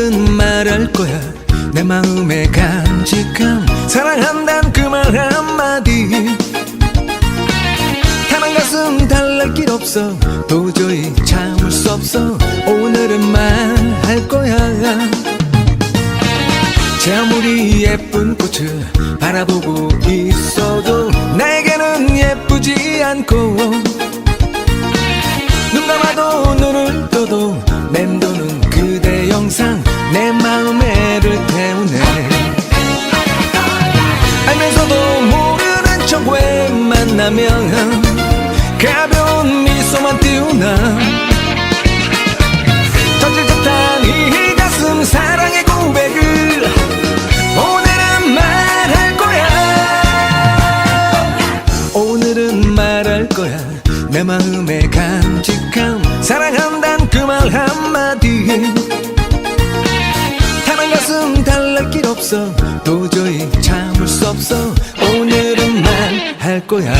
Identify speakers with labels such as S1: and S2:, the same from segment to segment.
S1: 말할 거야. 내 마음에 간직한 사랑한단 그 말 한마디. 타는 가슴 달랠 길 없어. 도저히 참을 수 없어. 오늘은 말할 거야. 제 아무리 예쁜 꽃을 바라보고 있어도 내게는 예쁘지 않고. 눈 감아도 눈을 떠도 내 마음에를 태우네. 알면서도 모르는 척 왜 만나면 가벼운 미소만 띄우나. 터질 듯한 이 가슴 사랑의 고백을 오늘은 말할 거야. 오늘은 말할 거야. 내 마음에 간직한 사랑한단 그 말 한마디 달랠 길 없어. 도저히 참을 수 없어. 오늘은 말할 거야.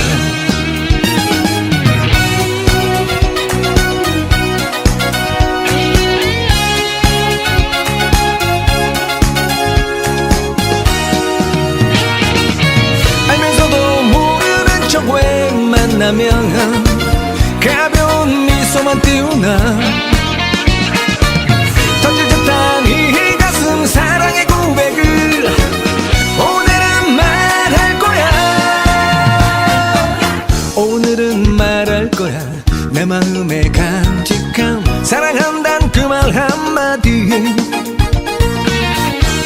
S1: 알면서도 모르는 척 왜 만나면 가벼운 미소만 띄우나 마음에 간직한 사랑한단 그 말 한마디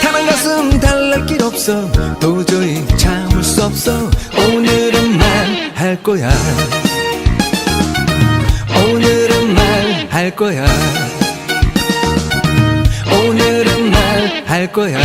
S1: 타는 가슴 달랠 길 없어 도저히 참을 수 없어. 오늘은 말할 거야. 오늘은 말할 거야. 오늘은 말할 거야